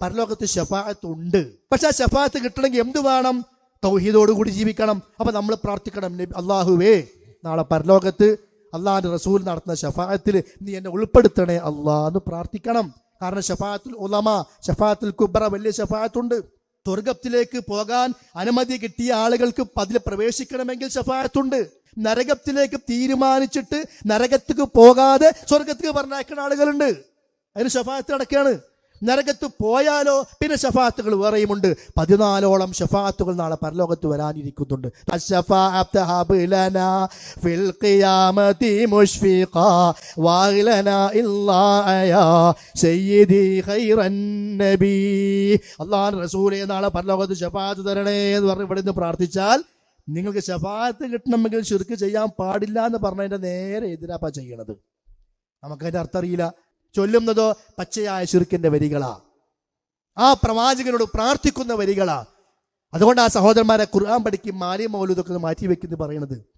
പരലോകത്ത് ഷഫാഅത്ത് ഉണ്ട് പക്ഷെ ആ ഷഫാഅത്ത് കിട്ടണമെങ്കിൽ എന്ത് വേണം? തൗഹീദോട് കൂടി ജീവിക്കണം. അപ്പൊ നമ്മൾ പ്രാർത്ഥിക്കണം അള്ളാഹുവേ നാളെ പരലോകത്ത് അള്ളാഹിന്റെ റസൂൽ നടത്തുന്ന ഷഫാഅത്തിൽ നീ എന്നെ ഉൾപ്പെടുത്തണേ അള്ളാഹ് പ്രാർത്ഥിക്കണം. കാരണം ഷഫാഅത്തുൽ ഉലമ ഷഫാഅത്തുൽ കുബ്ര വലിയ ഷഫാഅത്തുണ്ട് സ്വർഗത്തിലേക്ക് പോകാൻ അനുമതി കിട്ടിയ ആളുകൾക്ക് അതിൽ പ്രവേശിക്കണമെങ്കിൽ ഷഫായത്തുണ്ട് നരകത്തിലേക്ക് തീരുമാനിച്ചിട്ട് നരകത്തേക്ക് പോകാതെ സ്വർഗത്തേക്ക് പറഞ്ഞയക്കുന്ന ആളുകളുണ്ട്. അതിന് ഷഫായത്ത് അടക്കാണ് നരകത്ത് പോയാലോ? പിന്നെ ഷഫാത്തുകൾ വേറെയുമുണ്ട്. പതിനാലോളം ഷഫാത്തുകൾ നാളെ പരലോകത്ത് വരാനിരിക്കുന്നുണ്ട്. റസൂലേ നാളെ പരലോകത്ത് ഷഫാത്ത് തരണേ എന്ന് പറഞ്ഞ് ഇവിടെ നിന്ന് പ്രാർത്ഥിച്ചാൽ നിങ്ങൾക്ക് ഷഫാത്ത് കിട്ടണമെങ്കിൽ ചുരുക്ക് ചെയ്യാൻ പാടില്ല എന്ന് പറഞ്ഞതിന്റെ നേരെ എതിരാപ്പാ ചെയ്യണത്. നമുക്കതിന്റെ അർത്ഥം അറിയില്ല. ചൊല്ലുന്നതോ പച്ചയായ ചുരുക്കിന്റെ വരികളാ. ആ പ്രവാചകനോട് പ്രാർത്ഥിക്കുന്ന വരികളാ. അതുകൊണ്ട് ആ സഹോദരന്മാരെ ഖുർആൻ പഠിക്കും മാലി മൗലൂദൊക്കെ മാറ്റി വെക്കുന്നു പറയണത്.